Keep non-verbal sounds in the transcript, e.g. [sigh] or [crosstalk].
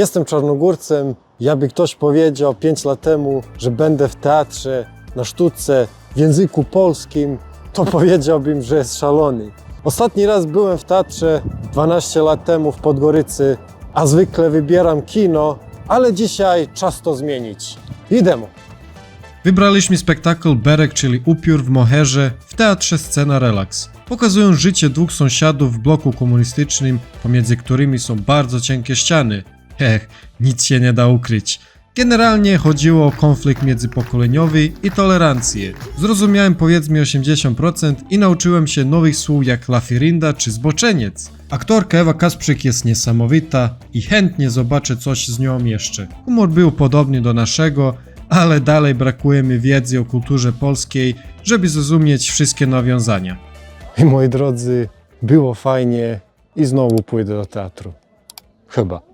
Jestem czarnogórcem. Jakby ktoś powiedział 5 lat temu, że będę w teatrze, na sztuce, w języku polskim, to [laughs] powiedziałbym, że jest szalony. Ostatni raz byłem w teatrze 12 lat temu w Podgorycy, a zwykle wybieram kino, ale dzisiaj czas to zmienić. Idemo. Wybraliśmy spektakl Berek, czyli upiór w Moherze w teatrze Scena Relax. Pokazują życie dwóch sąsiadów w bloku komunistycznym, pomiędzy którymi są bardzo cienkie ściany. Hech, nic się nie da ukryć. Generalnie chodziło o konflikt międzypokoleniowy i tolerancję. Zrozumiałem powiedzmy 80% i nauczyłem się nowych słów jak lafirinda czy zboczeniec. Aktorka Ewa Kasprzyk jest niesamowita i chętnie zobaczę coś z nią jeszcze. Humor był podobny do naszego, ale dalej brakuje mi wiedzy o kulturze polskiej, żeby zrozumieć wszystkie nawiązania. I moi drodzy, było fajnie i znowu pójdę do teatru. Chyba.